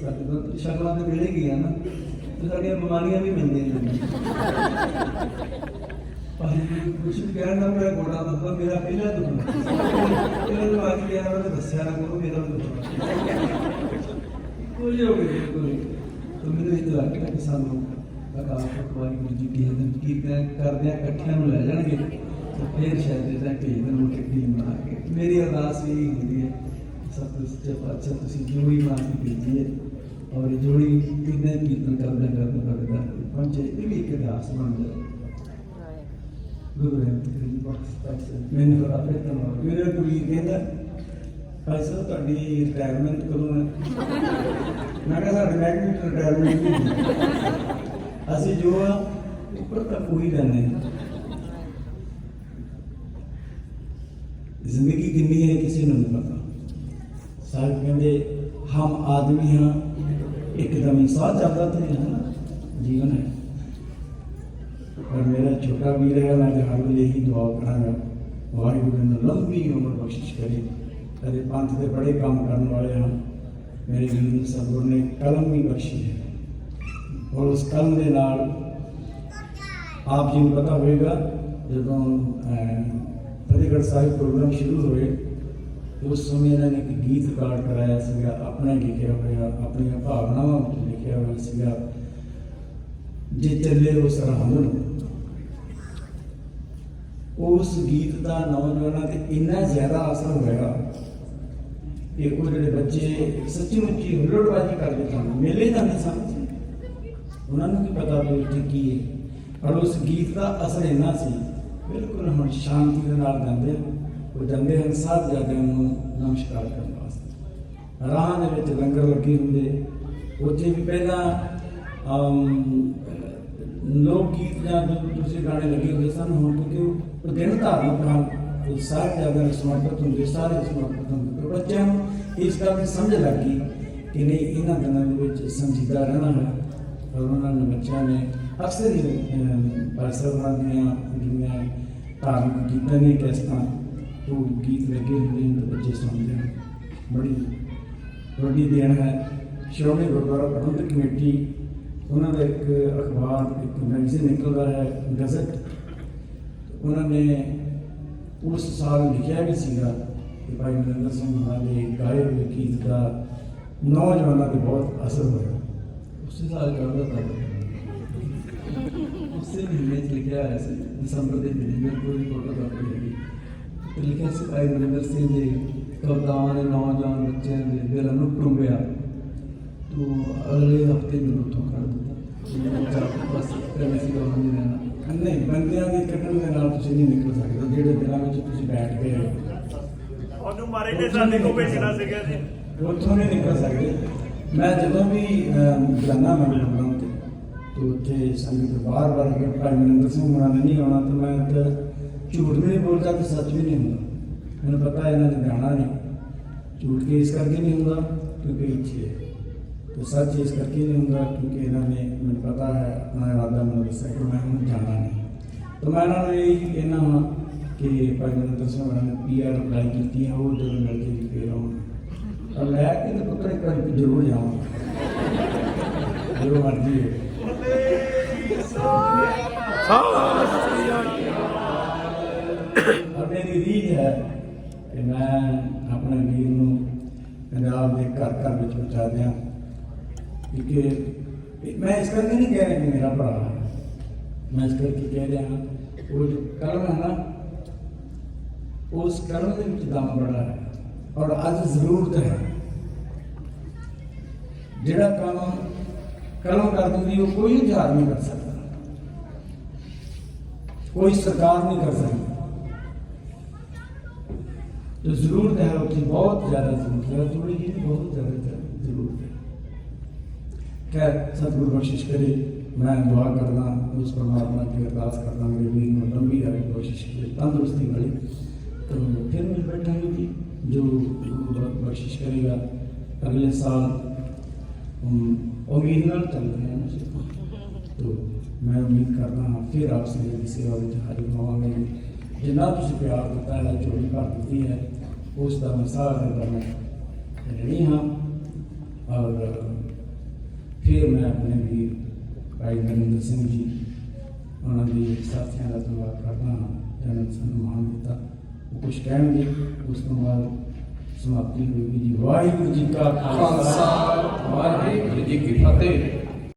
ਸਾਡੇ ਤੋਂ ਸ਼ਕਲਾਂ ਤੇ ਮਿਲੇ ਗਈਆਂ ਨਾ, ਤੇ ਸਾਡੀਆਂ ਬਿਮਾਰੀਆਂ ਵੀ ਮਿਲਦੀਆਂ ਨੇ। ਭਾਈ ਕੁਝ ਕਹਿਣ ਨਾ ਮੇਰਾ ਗੋਡਾ ਦੁਖਦਾ, ਮੇਰਾ ਪਹਿਲਾ ਦੁਖਦਾ ਇਹਨਾਂ ਨੂੰ ਅੱਜ ਗਿਆ ਮੈਂ ਦੱਸਿਆ ਨਾ ਕਰੋ ਮੇਰਾ ਵੀ ਕੋਈ ਹੋ ਗਿਆ, ਕੋਈ। ਤਾਂ ਮੈਨੂੰ ਇਹ ਲੱਗ ਕਿ ਸਾਨੂੰ ਅਕਾਲ ਪੁਰਖ ਵਾਹਿਗੁਰੂ ਜੀ ਕੀ ਦਿਨ ਕਰਦੇ ਆ, ਇਕੱਠਿਆਂ ਨੂੰ ਲੈ ਜਾਣਗੇ, ਤੇ ਫਿਰ ਸ਼ਾਇਦ ਇਹ ਤਾਂ ਕਿ ਦਿਨ ਬਣਾ ਕੇ। ਮੇਰੀ ਅਰਦਾਸ ਇਹ ਹੁੰਦੀ ਹੈ ਸਭ ਤੋਂ ਸੱਚੇ ਪਾਤਸ਼ਾਹ, ਤੁਸੀਂ ਜੋੜੀ ਮਾਰ ਕੇ ਭੇਜੀ ਹੈ ਔਰ ਇਹ ਜੋੜੀ ਕਿੰਨੇ ਕੀਰਤਨ ਕਰਦੇ ਕਰਦੇ ਕਰਦੇ ਪਹੁੰਚੇ ਇਹ ਵੀ ਇੱਕ ਅਰਦਾਸ ਬਣ ਜਾਏ ਗੁਰੂ ਰਾਮਦਾਸ ਜੀ ਬਖਸ਼ ਪਾਸੇ ਮੈਨੂੰ ਬੜਾ ਫਿਰ ਧੰਨਵਾਦ ਮੇਰੇ ਕਬੀਰ ਕਹਿੰਦਾ ਭਾਈ ਸਾਹਿਬ ਤੁਹਾਡੀ ਰਿਟਾਇਰਮੈਂਟ ਕਦੋਂ ਹੈ ਮੈਂ ਕਿਹਾ ਸਾਡੇ ਮਹਿਕਮੇ ਵਿੱਚ ਰਿਟਾਇਰਮੈਂਟ ਨਹੀਂ ਹੁੰਦੀ। ਅਸੀਂ ਜੋ ਆ ਉੱਪਰ ਤੱਕ ਉਹੀ ਰਹਿੰਦੇ ਹਾਂ ਜ਼ਿੰਦਗੀ ਕਿੰਨੀ ਹੈ ਕਿਸੇ ਨੂੰ ਨਹੀਂ ਪਤਾ ਸਾਹਿਬ ਕਹਿੰਦੇ ਹਮ ਆਦਮੀ ਹਾਂ ਇੱਕਦਮ ਹੀ ਸਾਹ ਚੱਲਦਾ ਤੇ ਹੈ ਨਾ, ਜੀਵਨ ਹੈ। ਪਰ ਮੇਰਾ ਛੋਟਾ ਵੀਰ ਹੈ, ਮੈਂ ਤੇ ਹਰ ਵੇਲੇ ਹੀ ਦੁਆ ਕਰਾਂਗਾ, ਵਾਹਿਗੁਰੂ ਨੂੰ ਲੰਬੀ ਉਮਰ ਬਖਸ਼ਿਸ਼ ਕਰੇ। ਅਤੇ ਪੰਥ ਦੇ ਬੜੇ ਕੰਮ ਕਰਨ ਵਾਲੇ ਹਨ ਮੇਰੇ ਵੀਰ ਨੂੰ ਸਤਿਗੁਰ ਨੇ ਕਲਮ ਵੀ ਬਖਸ਼ੀ ਹੈ। ਔਰ ਉਸ ਕਲਮ ਦੇ ਨਾਲ ਆਪ ਜੀ ਨੂੰ ਪਤਾ ਹੋਵੇਗਾ ਜਦੋਂ ਫਤਿਹਗੜ੍ਹ ਸਾਹਿਬ ਪ੍ਰੋਗਰਾਮ ਸ਼ੁਰੂ ਹੋਏ ਉਸ ਸਮੇਂ ਇਹਨਾਂ ਨੇ ਇੱਕ ਗੀਤ ਰਿਕਾਰਡ ਕਰਾਇਆ ਸੀਗਾ, ਆਪਣਾ ਲਿਖਿਆ ਹੋਇਆ, ਆਪਣੀਆਂ ਭਾਵਨਾਵਾਂ ਵਿੱਚ ਲਿਖਿਆ ਹੋਇਆ ਸੀਗਾ, ਜੇ ਚੱਲੇ ਉਸ ਸਰਹੰਦ ਨੂੰ। ਉਸ ਗੀਤ ਦਾ ਨੌਜਵਾਨਾਂ ਤੇ ਇੰਨਾ ਜ਼ਿਆਦਾ ਅਸਰ ਹੋਇਆ ਕਿ ਉਹ ਜਿਹੜੇ ਬੱਚੇ ਸੱਚੀ ਮੁੱਚੀ ਹੁੱਲੜਬਾਜ਼ੀ ਕਰਦੇ ਸਨ, ਮੇਲੇ ਜਾਂਦੇ ਸਨ। ਉਹਨਾਂ ਨੂੰ ਕੀ ਪਤਾ ਵੀ ਉੱਥੇ ਕੀ ਹੈ। ਪਰ ਉਸ ਗੀਤ ਦਾ ਅਸਰ ਇੰਨਾ ਸੀ, ਬਿਲਕੁਲ ਹੁਣ ਸ਼ਾਂਤੀ ਦੇ ਨਾਲ ਗਾਉਂਦੇ ਉਹ ਜਾਂਦੇ ਹਨ ਸਾਹਿਬਜ਼ਾਦਿਆਂ ਨੂੰ ਨਮਸਕਾਰ ਕਰਨ ਵਾਸਤੇ। ਰਾਹ ਦੇ ਵਿੱਚ ਲੰਗਰ ਲੱਗੇ ਹੁੰਦੇ। ਉੱਥੇ ਵੀ ਪਹਿਲਾਂ ਲੋਕ ਗੀਤ ਜਾਂ ਦੂ- ਦੂਸਰੇ ਗਾਣੇ ਲੱਗੇ ਹੁੰਦੇ ਸਨ। ਹੁਣ ਕਿਉਂਕਿ ਉਹ ਦਿਨ ਧਾਰਮਿਕ ਹਨ ਉਹ ਸਾਰੇ ਜ਼ਿਆਦਾ ਸਮਰਪਿਤ ਹੁੰਦੇ, ਸਾਰੇ ਸਮਰਪਿਤ ਹੁੰਦੇ। ਬੱਚਿਆਂ ਨੂੰ ਇਸ ਗੱਲ ਦੀ ਸਮਝ ਲੱਗ ਗਈ ਕਿ ਨਹੀਂ, ਇਹਨਾਂ ਦਿਨਾਂ ਦੇ ਵਿੱਚ ਸੰਜੀਦਾ ਰਹਿਣਾ ਹੈ। ਔਰ ਉਹਨਾਂ ਨੇ ਬੱਚਿਆਂ ਨੇ ਅਕਸਰ ਹੀ ਪਰਸਰਾਂ ਦੀਆਂ ਜਿਹੜੀਆਂ ਧਾਰਮਿਕ ਗੀਤਾਂ ਨੇ ਕਿਸ ਤਰ੍ਹਾਂ ਉਹ ਗੀਤ ਲੱਗੇ ਹੁੰਦੇ ਨੇ, ਤੇ ਬੱਚੇ ਸੁਣਦੇ ਹਨ ਬੜੀ ਵੱਡੀ ਦੇਣ ਹੈ। ਸ਼੍ਰੋਮਣੀ ਗੁਰਦੁਆਰਾ ਪ੍ਰਬੰਧਕ ਕਮੇਟੀ, ਉਹਨਾਂ ਦਾ ਇੱਕ ਅਖਬਾਰ, ਇੱਕ ਮੈਗਜ਼ੀਨ ਨਿਕਲਦਾ ਹੈ, ਗਜ਼ਟ। ਉਹਨਾਂ ਨੇ ਉਸ ਸਾਲ ਲਿਖਿਆ ਵੀ ਸੀਗਾ ਕਿ ਭਾਈ ਨਰਿੰਦਰ ਸਿੰਘ ਮਹਾਰਾਜ ਦੇ ਗਾਏ ਹੋਏ ਗੀਤ ਦਾ ਨੌਜਵਾਨਾਂ ਤੇ ਬਹੁਤ ਅਸਰ ਹੋਇਆ। ਉਸੇ ਸਾਲ ਕਰਦਾ ਤਾਂ ਉਸੇ ਮਹੀਨੇ ਚ ਲਿਖਿਆ ਹੋਇਆ ਸੀ, ਦਸੰਬਰ ਦੇ ਮਹੀਨੇ ਵਿੱਚ ਕੋਈ ਫੋਟੋ ਕਾਪੀ ਹੈਗੀ ਲਿਖਿਆ ਸੀ ਭਾਈ ਨਰਿੰਦਰ ਸਿੰਘ ਦੇ ਕਵਿਤਾਵਾਂ ਦੇ ਨੌਜਵਾਨ ਬੱਚਿਆਂ ਦੇ ਦਿਲ ਨੂੰ ਟੁੰਬਿਆ ਤੂੰ ਅਗਲੇ ਹਫ਼ਤੇ ਮੈਨੂੰ ਉੱਥੋਂ ਕਰ ਦਿੱਤਾ। ਬਸ ਕਰਨੇ ਸੀ ਉਹਨਾਂ ਨੇ ਰਹਿਣਾ। ਨਹੀਂ ਬੰਦਿਆਂ ਦੇ ਕੱਢਣ ਦੇ ਨਾਲ ਤੁਸੀਂ ਨਹੀਂ ਨਿਕਲ ਸਕਦੇ ਜਿਹੜੇ ਦਿਲਾਂ ਵਿੱਚ ਤੁਸੀਂ ਬੈਠ ਗਏ ਹੋ। ਉਹਨੂੰ ਮਾਰੇ ਨੇ ਸਾਡੇ ਕੋਲ ਭੇਜਣਾ ਸੀਗਾ ਜੀ। ਉੱਥੋਂ ਨਹੀਂ ਨਿਕਲ ਸਕਦੇ। ਮੈਂ ਜਦੋਂ ਵੀ ਜਾਂਦਾ ਮੈਂ ਪ੍ਰੋਗਰਾਮ ਤੇ ਉੱਥੇ ਸੰਗਤ ਬਾਰ-ਬਾਰ ਕਿ ਮਨਿੰਦਰ ਸਿੰਘ ਹੋਣਾ ਨੇ ਨਹੀਂ ਆਉਣਾ ਤੇ ਮੈਂ ਤਾਂ ਝੂਠ ਵੀ ਨਹੀਂ ਬੋਲਦਾ ਤੇ ਸੱਚ ਵੀ ਨਹੀਂ ਹੁੰਦਾ। ਮੈਨੂੰ ਪਤਾ ਇਹਨਾਂ ਨੇ ਜਾਣਾ ਨਹੀਂ। ਝੂਠ ਕੇ ਇਸ ਕਰਕੇ ਨਹੀਂ ਹੁੰਦਾ? ਕਿਉਂਕਿ ਇੱਛੇ ਹੈ। ਤੇ ਸੱਚ ਇਸ ਕਰਕੇ ਨਹੀਂ ਹੁੰਦਾ ਕਿਉਂਕਿ ਇਹਨਾਂ ਨੇ ਮੈਨੂੰ ਪਤਾ ਹੈ ਆਪਣਾ ਇਰਾਦਾ ਮੈਨੂੰ ਦੱਸਿਆ ਕਿ ਮੈਂ ਹੁਣ ਜਾਣਾ ਨਹੀਂ। ਤਾਂ ਮੈਂ ਇਹਨਾਂ ਨੂੰ ਇਹ ਹੀ ਕਹਿਣਾ ਹਾਂ ਕਿ ਭਾਈ ਮਨਿੰਦਰ ਸਿੰਘ ਹੋਣਾ ਨੇ ਪੀਆਰ ਅਪਲਾਈ ਕੀਤੀ ਹੈ, ਉਹ ਜਦੋਂ ਮਿਲ ਕੇ ਵੀ ਫੇਰ ਆਉਣ ਤਾਂ ਲੈ ਕੇ ਤੇ ਪੁੱਤਰ ਇੱਕ ਵਾਰੀ ਜ਼ਰੂਰ ਜਾਵਾਂ ਜਦੋਂ ਮਰਜ਼ੀ ਹੈ। ਔਰ ਮੇਰੀ ਰੀਝ ਹੈ ਕਿ ਮੈਂ ਆਪਣੇ ਵੀਰ ਨੂੰ ਪੰਜਾਬ ਦੇ ਘਰ ਘਰ ਵਿੱਚ ਪਹੁੰਚਾ ਦਿਆਂ ਕਿਉਂਕਿ ਮੈਂ ਇਸ ਕਰਕੇ ਨਹੀਂ ਕਹਿ ਰਿਹਾ ਕਿ ਮੇਰਾ ਭਰਾ ਹੈ। ਮੈਂ ਇਸ ਕਰਕੇ ਕਹਿ ਰਿਹਾ ਉਹ ਜੋ ਕਰਮ ਹੈ ਨਾ, ਉਸ ਕਰਮ ਦੇ ਵਿੱਚ ਦਮ ਬੜਾ ਹੈ ਔਰ ਅੱਜ ਜ਼ਰੂਰਤ ਹੈ। ਜਿਹੜਾ ਕੰਮ ਕਲਮ ਕਰ ਦਿੰਦੀ ਉਹ ਕੋਈ ਜਹਾਜ਼ ਨਹੀਂ ਕਰ ਸਕਦਾ। ਕੋਈ ਸਰਕਾਰ ਨਹੀਂ ਕਰ ਸਕਦੀ। तो ज़रूरत है उसकी बहुत ज़्यादा ज़रूरत है, थोड़ी जी, बहुत ज़्यादा ज़रूरत है खैर सतगुरु बख्शिश करे, मैं दुआ करना उस परमात्मा की अरदास करना मेरे वीर में लंबी आयु कोशिश करे, तंदुरुस्ती वाली। तो फिर मिल बैठेंगे जी जो बख्शिश करेगा, अगले साल उम्मीद नाल चल रहे हैं तो मैं उम्मीद करना फिर आपसे मेरी सेवा में हाजिर होवांगे ਜਿੰਨਾ ਤੁਸੀਂ ਪਿਆਰ ਦਿੱਤਾ ਹੈ ਚੋਰੀ ਕਰ ਦਿੱਤੀ ਹੈ, ਉਸ ਦਾ ਮੈਂ ਸਾਰਾ ਦਾ ਮੈਂ ਨਹੀਂ ਹਾਂ। ਔਰ ਫਿਰ ਮੈਂ ਆਪਣੇ ਵੀਰ ਭਾਈ ਮਨਿੰਦਰ ਸਿੰਘ ਜੀ, ਉਹਨਾਂ ਦੇ ਸਾਥੀਆਂ ਦਾ ਧੰਨਵਾਦ ਕਰਦਾ ਹਾਂ, ਜਿਹਨਾਂ ਨੇ ਸਾਨੂੰ ਮਾਣ ਦਿੱਤਾ। ਉਹ ਕੁਝ ਕਹਿਣਗੇ, ਉਸ ਤੋਂ ਬਾਅਦ ਸਮਾਪਤੀ ਹੋਵੇਗੀ ਜੀ। ਵਾਹਿਗੁਰੂ ਜੀ ਕਾ ਖਾਲਸਾ, ਵਾਹਿਗੁਰੂ ਜੀ ਕੀ ਫਤਿਹ।